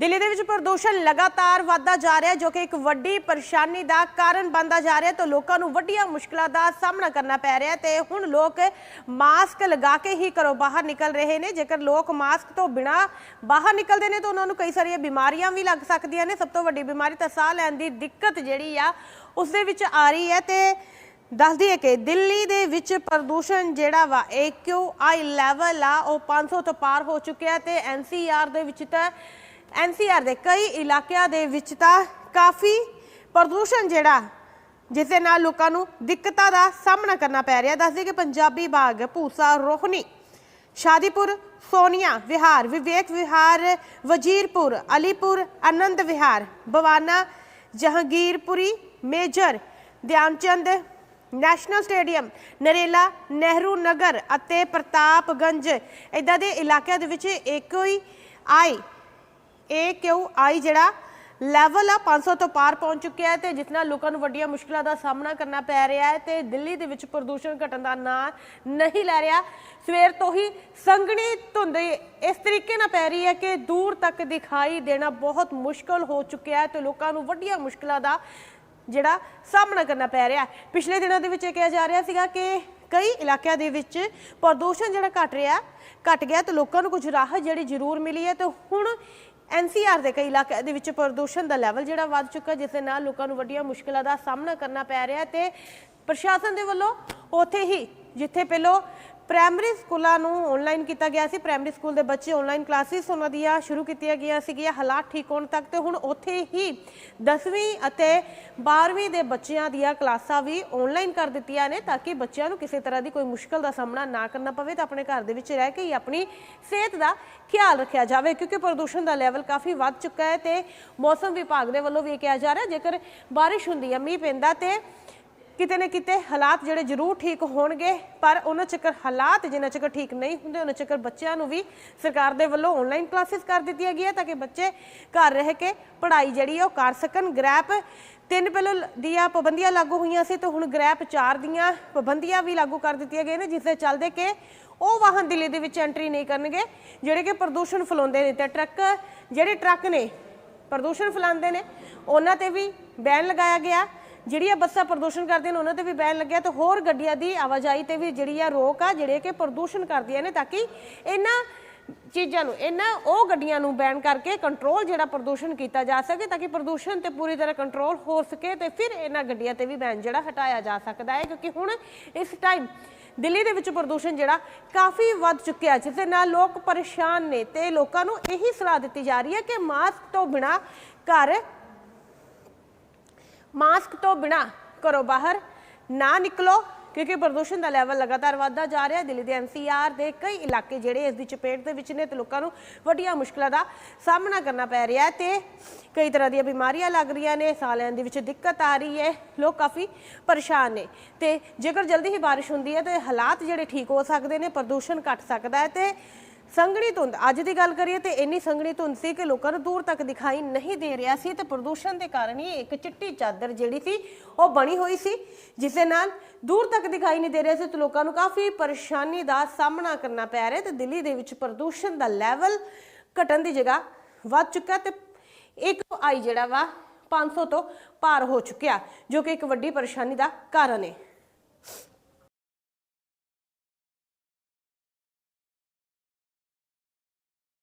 ਦਿੱਲੀ ਦੇ ਵਿੱਚ ਪ੍ਰਦੂਸ਼ਣ ਲਗਾਤਾਰ ਵਧਦਾ ਜਾ ਰਿਹਾ ਜੋ ਕਿ ਇੱਕ ਵੱਡੀ ਪਰੇਸ਼ਾਨੀ ਦਾ ਕਾਰਨ ਬਣਦਾ ਜਾ ਰਿਹਾ ਹੈ ਤੇ ਲੋਕਾਂ ਨੂੰ ਵੱਡੀਆਂ ਮੁਸ਼ਕਲਾਂ ਦਾ ਸਾਹਮਣਾ ਕਰਨਾ ਪੈ ਰਿਹਾ ਹੈ ਤੇ ਹੁਣ ਲੋਕ ਮਾਸਕ ਲਗਾ ਕੇ ਹੀ ਘਰੋਂ ਬਾਹਰ ਨਿਕਲ ਰਹੇ ਨੇ। ਜੇਕਰ ਲੋਕ ਮਾਸਕ ਤੋਂ ਬਿਨਾ ਬਾਹਰ ਨਿਕਲਦੇ ਨੇ, ਤਾਂ ਉਹਨਾਂ ਨੂੰ ਕਈ ਸਾਰੀਆਂ ਬਿਮਾਰੀਆਂ ਵੀ ਲੱਗ ਸਕਦੀਆਂ ਨੇ। ਸਭ ਤੋਂ ਵੱਡੀ ਬਿਮਾਰੀ ਤਾਂ ਸਾਹ ਲੈਣ ਦੀ ਦਿੱਕਤ ਜਿਹੜੀ ਆ, ਉਸ ਦੇ ਵਿੱਚ ਆ ਰਹੀ ਹੈ ਤੇ ਦੱਸਦੀ ਹੈ ਕਿ ਦਿੱਲੀ ਦੇ ਵਿੱਚ ਪ੍ਰਦੂਸ਼ਣ ਜਿਹੜਾ ਵਾ AQI ਲੈਵਲ ਆ, ਉਹ 500 ਤੋਂ ਪਾਰ ਹੋ ਚੁੱਕਿਆ ਤੇ NCR ਦੇ ਵਿੱਚ ਤਾਂ NCR ਦੇ ਕਈ ਇਲਾਕਿਆਂ ਦੇ ਵਿੱਚ ਤਾਂ ਕਾਫੀ ਪ੍ਰਦੂਸ਼ਣ ਜਿਹੜਾ, ਜਿਸ ਦੇ ਨਾਲ ਲੋਕਾਂ ਨੂੰ ਦਿੱਕਤਾਂ ਦਾ ਸਾਹਮਣਾ ਕਰਨਾ ਪੈ ਰਿਹਾ। ਦੱਸਦੀ ਕਿ ਪੰਜਾਬੀ ਬਾਗ ਭੂਸਾ ਰੋਹਣੀ ਸ਼ਾਦੀਪੁਰ, ਸੋਨੀਆ ਵਿਹਾਰ, ਵਿਵੇਕ ਵਿਹਾਰ, Wazirpur, Alipur, Anand Vihar, Bawana, Jahangirpuri, major, Dhyanchand, national stadium, Narela, Nehru Nagar ਅਤੇ ਪ੍ਰਤਾਪਗੰਜ। ਇਦਾਂ ਦੇ ਇਲਾਕਿਆਂ ਦੇ ਵਿੱਚ ਇੱਕੋ ਹੀ ਆਈ ਇਹ ਕਿਉਂ ਆਈ ਜਿਹੜਾ ਲੈਵਲ ਆ 500 ਤੋਂ ਪਾਰ ਪਹੁੰਚ ਚੁੱਕਿਆ ਹੈ ਤੇ ਜਿਸ ਨਾਲ ਲੋਕਾਂ ਨੂੰ ਵੱਡੀਆਂ ਮੁਸ਼ਕਲਾਂ ਦਾ ਸਾਹਮਣਾ ਕਰਨਾ ਪੈ ਰਿਹਾ ਹੈ ਤੇ ਦਿੱਲੀ ਦੇ ਵਿੱਚ ਪ੍ਰਦੂਸ਼ਣ ਘਟਣ ਦਾ ਨਾਂ ਨਹੀਂ ਲੈ ਰਿਹਾ। ਸਵੇਰ ਤੋਂ ਹੀ ਸੰਘਣੀ ਧੁੰਦ ਇਸ ਤਰੀਕੇ ਨਾਲ ਪੈ ਰਹੀ ਹੈ ਕਿ ਦੂਰ ਤੱਕ ਦਿਖਾਈ ਦੇਣਾ ਬਹੁਤ ਮੁਸ਼ਕਲ ਹੋ ਚੁੱਕਿਆ ਹੈ ਤੇ ਲੋਕਾਂ ਨੂੰ ਵੱਡੀਆਂ ਮੁਸ਼ਕਲਾਂ ਦਾ ਜਿਹੜਾ ਸਾਹਮਣਾ ਕਰਨਾ ਪੈ ਰਿਹਾ ਪਿਛਲੇ ਦਿਨਾਂ ਦੇ ਵਿੱਚ ਇਹ ਕਿਹਾ ਜਾ ਰਿਹਾ ਸੀਗਾ ਕਿ ਕਈ ਇਲਾਕਿਆਂ ਦੇ ਵਿੱਚ ਪ੍ਰਦੂਸ਼ਣ ਜਿਹੜਾ ਘਟ ਰਿਹਾ, ਘਟ ਗਿਆ ਤੇ ਲੋਕਾਂ ਨੂੰ ਕੁਝ ਰਾਹਤ ਜਿਹੜੀ ਜ਼ਰੂਰ ਮਿਲੀ ਹੈ ਤੇ ਹੁਣ ਐਨਸੀਆਰ ਦੇ ਕਈ ਇਲਾਕਿਆਂ ਦੇ ਵਿੱਚ ਪ੍ਰਦੂਸ਼ਣ ਦਾ ਲੈਵਲ ਜਿਹੜਾ ਵੱਧ ਚੁੱਕਾ, ਜਿਸ ਦੇ ਨਾਲ ਲੋਕਾਂ ਨੂੰ ਵੱਡੀਆਂ ਮੁਸ਼ਕਲਾਂ ਦਾ ਸਾਹਮਣਾ ਕਰਨਾ ਪੈ ਰਿਹਾ ਹੈ ਤੇ ਪ੍ਰਸ਼ਾਸਨ ਦੇ ਵੱਲੋਂ ਉੱਥੇ ਹੀ, ਜਿੱਥੇ ਪਹਿਲਾਂ ਪ੍ਰਾਇਮਰੀ ਸਕੂਲਾਂ ਨੂੰ ਆਨਲਾਈਨ ਕੀਤਾ ਗਿਆ ਸੀ। ਪ੍ਰਾਇਮਰੀ ਸਕੂਲ ਦੇ ਬੱਚੇ ਆਨਲਾਈਨ ਕਲਾਸਿਸ ਉਹਨਾਂ ਦੀਆਂ ਸ਼ੁਰੂ ਕੀਤੀਆਂ ਗਈਆਂ ਸੀਗੀਆਂ। ਹਾਲਾਤ ਠੀਕ ਹੋਣ ਤੱਕ ਤੇ ਹੁਣ ਉੱਥੇ ਹੀ 10ਵੀਂ ਅਤੇ 12ਵੀਂ ਦੇ ਬੱਚਿਆਂ ਦੀਆਂ ਕਲਾਸਾਂ ਵੀ ਆਨਲਾਈਨ ਕਰ ਦਿੱਤੀਆਂ ਨੇ ਤਾਂ ਕਿ ਬੱਚਿਆਂ ਨੂੰ ਕਿਸੇ ਤਰ੍ਹਾਂ ਦੀ ਕੋਈ ਮੁਸ਼ਕਲ ਦਾ ਸਾਹਮਣਾ ਨਾ ਕਰਨਾ ਪਵੇ ਤਾਂ ਆਪਣੇ ਘਰ ਦੇ ਵਿੱਚ ਰਹਿ ਕੇ ਹੀ ਆਪਣੀ ਸਿਹਤ ਦਾ ਖਿਆਲ ਰੱਖਿਆ ਜਾਵੇ ਕਿਉਂਕਿ ਪ੍ਰਦੂਸ਼ਣ ਦਾ ਲੈਵਲ ਕਾਫੀ ਵੱਧ ਚੁੱਕਾ ਹੈ ਤੇ ਮੌਸਮ ਵਿਭਾਗ ਦੇ ਵੱਲੋਂ ਵੀ ਇਹ ਕਿਹਾ ਜਾ ਰਿਹਾ ਜੇਕਰ ਬਾਰਿਸ਼ ਹੁੰਦੀ ਹੈ, ਮੀਂਹ ਪੈਂਦਾ ਤੇ ਕਿਤੇ ਨਾ ਕਿਤੇ ਹਾਲਾਤ ਜਿਹੜੇ ਜ਼ਰੂਰ ਠੀਕ ਹੋਣਗੇ, ਪਰ ਉਹਨਾਂ ਚੱਕਰ ਹਾਲਾਤ ਜਿੰਨਾ ਚੱਕਰ ਠੀਕ ਨਹੀਂ ਹੁੰਦੇ, ਉਹਨਾਂ ਚੱਕਰ ਬੱਚਿਆਂ ਨੂੰ ਵੀ ਸਰਕਾਰ ਦੇ ਵੱਲੋਂ ਆਨਲਾਈਨ ਕਲਾਸਿਸ ਕਰ ਦਿੱਤੀਆਂ ਗਈਆਂ ਤਾਂ ਕਿ ਬੱਚੇ ਘਰ ਰਹਿ ਕੇ ਪੜ੍ਹਾਈ ਜਿਹੜੀ ਹੈ ਉਹ ਕਰ ਸਕਣ। ਗ੍ਰੈਪ ਤਿੰਨ ਪਹਿਲਾਂ ਦੀਆਂ ਪਾਬੰਦੀਆਂ ਲਾਗੂ ਹੋਈਆਂ ਸੀ ਤੇ ਹੁਣ ਗ੍ਰੈਪ 4 ਦੀਆਂ ਪਾਬੰਦੀਆਂ ਵੀ ਲਾਗੂ ਕਰ ਦਿੱਤੀਆਂ ਗਈਆਂ ਨੇ, ਜਿਸ ਦੇ ਚੱਲਦੇ ਕਿ ਉਹ ਵਾਹਨ ਦਿੱਲੀ ਦੇ ਵਿੱਚ ਐਂਟਰੀ ਨਹੀਂ ਕਰਨਗੇ, ਜਿਹੜੇ ਕਿ ਪ੍ਰਦੂਸ਼ਣ ਫੈਲਾਉਂਦੇ ਨੇ ਤੇ ਟਰੱਕ, ਜਿਹੜੇ ਟਰੱਕ ਨੇ ਪ੍ਰਦੂਸ਼ਣ ਫੈਲਾਉਂਦੇ ਨੇ, ਉਹਨਾਂ ਤੇ ਵੀ ਬੈਨ ਲਗਾਇਆ ਗਿਆ। ਜਿਹੜੀਆਂ ਬੱਸਾਂ ਪ੍ਰਦੂਸ਼ਣ ਕਰਦੀਆਂ ਨੇ, ਉਹਨਾਂ ਤੇ ਵੀ ਬੈਨ ਲੱਗਿਆ ਤੇ ਹੋਰ ਗੱਡੀਆਂ ਦੀ ਆਵਾਜਾਈ ਤੇ ਵੀ ਜਿਹੜੀ ਆ ਰੋਕ ਆ, ਜਿਹੜੇ ਕਿ ਪ੍ਰਦੂਸ਼ਣ ਕਰਦੀਆਂ ਨੇ ਤਾਂ ਕਿ ਇਹਨਾਂ ਚੀਜ਼ਾਂ ਨੂੰ, ਇਹਨਾਂ ਉਹ ਗੱਡੀਆਂ ਨੂੰ ਬੈਨ ਕਰਕੇ ਕੰਟਰੋਲ ਜਿਹੜਾ ਪ੍ਰਦੂਸ਼ਣ ਕੀਤਾ ਜਾ ਸਕੇ ਤਾਂ ਕਿ ਪ੍ਰਦੂਸ਼ਣ ਤੇ ਪੂਰੀ ਤਰ੍ਹਾਂ ਕੰਟਰੋਲ ਹੋ ਸਕੇ ਤੇ ਫਿਰ ਇਹਨਾਂ ਗੱਡੀਆਂ ਤੇ ਵੀ ਬੈਨ ਜਿਹੜਾ ਹਟਾਇਆ ਜਾ ਸਕਦਾ ਹੈ। ਕਿਉਂਕਿ ਹੁਣ ਇਸ ਟਾਈਮ ਦਿੱਲੀ ਦੇ ਵਿੱਚ ਪ੍ਰਦੂਸ਼ਣ ਜਿਹੜਾ ਕਾਫੀ ਵੱਧ ਚੁੱਕਿਆ, ਜਿਸ ਦੇ ਨਾਲ ਲੋਕ ਪਰੇਸ਼ਾਨ ਨੇ ਤੇ ਲੋਕਾਂ ਨੂੰ ਇਹੀ ਸਲਾਹ ਦਿੱਤੀ ਜਾ ਰਹੀ ਹੈ ਕਿ ਮਾਸਕ ਤੋਂ ਬਿਨਾ ਘਰ ਮਾਸਕ ਤੋਂ ਬਿਨਾ ਘਰੋਂ ਬਾਹਰ ਨਾ ਨਿਕਲੋ, ਕਿਉਂਕਿ ਪ੍ਰਦੂਸ਼ਣ ਦਾ ਲੈਵਲ ਲਗਾਤਾਰ ਵਧਦਾ ਜਾ ਰਿਹਾ ਦਿੱਲੀ ਦੇ ਐਨਸੀਆਰ ਦੇ ਕਈ ਇਲਾਕੇ ਜਿਹੜੇ ਇਸ ਦੀ ਚਪੇਟ ਦੇ ਵਿੱਚ ਨੇ ਤੇ ਲੋਕਾਂ ਨੂੰ ਵੱਡੀਆਂ ਮੁਸ਼ਕਲਾਂ ਦਾ ਸਾਹਮਣਾ ਕਰਨਾ ਪੈ ਰਿਹਾ ਹੈ ਤੇ ਕਈ ਤਰ੍ਹਾਂ ਦੀਆਂ ਬਿਮਾਰੀਆਂ ਲੱਗ ਰਹੀਆਂ ਨੇ, ਸਾਹ ਲੈਣ ਦੇ ਵਿੱਚ ਦਿੱਕਤ ਆ ਰਹੀ ਹੈ, ਲੋਕ ਕਾਫੀ ਪਰੇਸ਼ਾਨ ਨੇ। ਤੇ ਜੇਕਰ ਜਲਦੀ ਹੀ ਬਾਰਿਸ਼ ਹੁੰਦੀ ਹੈ ਤੇ ਹਾਲਾਤ ਜਿਹੜੇ ਠੀਕ ਹੋ ਸਕਦੇ ਨੇ, ਪ੍ਰਦੂਸ਼ਣ ਘਟ ਸਕਦਾ ਹੈ ਤੇ ਸੰਘਣੀ ਧੁੰਦ। ਅੱਜ ਦੀ ਗੱਲ ਕਰੀਏ ਤੇ ਇੰਨੀ ਸੰਘਣੀ ਧੁੰਦ ਸੀ ਕਿ ਲੋਕਾਂ ਨੂੰ ਦੂਰ ਤੱਕ ਦਿਖਾਈ ਨਹੀਂ ਦੇ ਰਿਹਾ ਸੀ ਤੇ ਪ੍ਰਦੂਸ਼ਣ ਦੇ ਕਾਰਨ ਹੀ ਇੱਕ ਚਿੱਟੀ ਚਾਦਰ ਜਿਹੜੀ ਸੀ ਉਹ ਬਣੀ ਹੋਈ ਸੀ, ਜਿਸ ਦੇ ਨਾਲ ਦੂਰ ਤੱਕ ਦਿਖਾਈ ਨਹੀਂ ਦੇ ਰਿਹਾ ਸੀ ਤੇ ਲੋਕਾਂ ਨੂੰ ਕਾਫੀ ਪਰੇਸ਼ਾਨੀ ਦਾ ਸਾਹਮਣਾ ਕਰਨਾ ਪੈ ਰਿਹਾ ਤੇ ਦਿੱਲੀ ਦੇ ਵਿੱਚ ਪ੍ਰਦੂਸ਼ਣ ਦਾ ਲੈਵਲ ਘਟਣ ਦੀ ਜਗ੍ਹਾ ਵੱਧ ਚੁੱਕਾ ਤੇ ਇੱਕ ਆਈ ਜਿਹੜਾ ਵਾ 500 ਤੋਂ ਪਾਰ ਹੋ ਚੁੱਕਿਆ, ਜੋ ਕਿ ਇੱਕ ਵੱਡੀ ਪਰੇਸ਼ਾਨੀ ਦਾ ਕਾਰਨ ਹੈ।